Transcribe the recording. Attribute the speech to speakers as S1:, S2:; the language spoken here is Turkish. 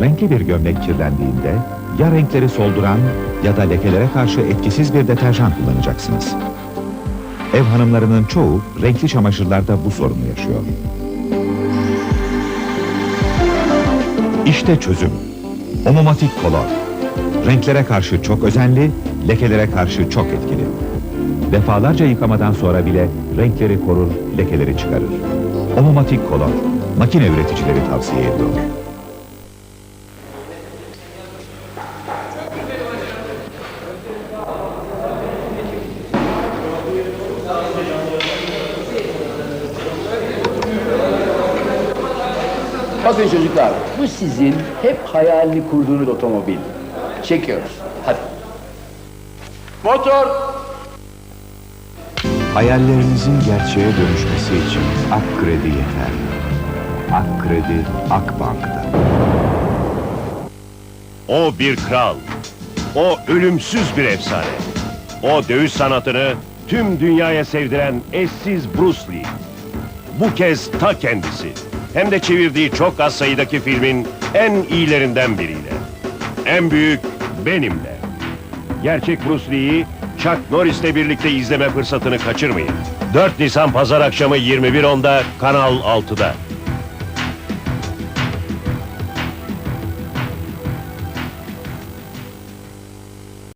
S1: Renkli bir gömlek kirlendiğinde ya renkleri solduran ya da lekelere karşı etkisiz bir deterjan kullanacaksınız. Ev hanımlarının çoğu renkli çamaşırlarda bu sorunu yaşıyor. İşte çözüm. Omomatik kolor. Renklere karşı çok özenli, lekelere karşı çok etkili. Defalarca yıkamadan sonra bile renkleri korur, lekeleri çıkarır. Omomatik kolor. Makine üreticileri tavsiye ediyor.
S2: Bakın çocuklar, bu sizin hep hayalini kurduğunuz otomobil. Çekiyoruz. Hadi. Motor.
S3: Hayallerinizin gerçeğe dönüşmesi için Ak Kredi yeter. Ak Kredi Akbank'ta.
S4: O bir kral. O ölümsüz bir efsane. O dövüş sanatını tüm dünyaya sevdiren eşsiz Bruce Lee. Bu kez ta kendisi. Hem de çevirdiği çok az sayıdaki filmin en iyilerinden biriyle. En büyük benimle. Gerçek Bruce Lee'yi Chuck Norris'le birlikte izleme fırsatını kaçırmayın. 4 Nisan Pazar akşamı 21.10'da Kanal 6'da.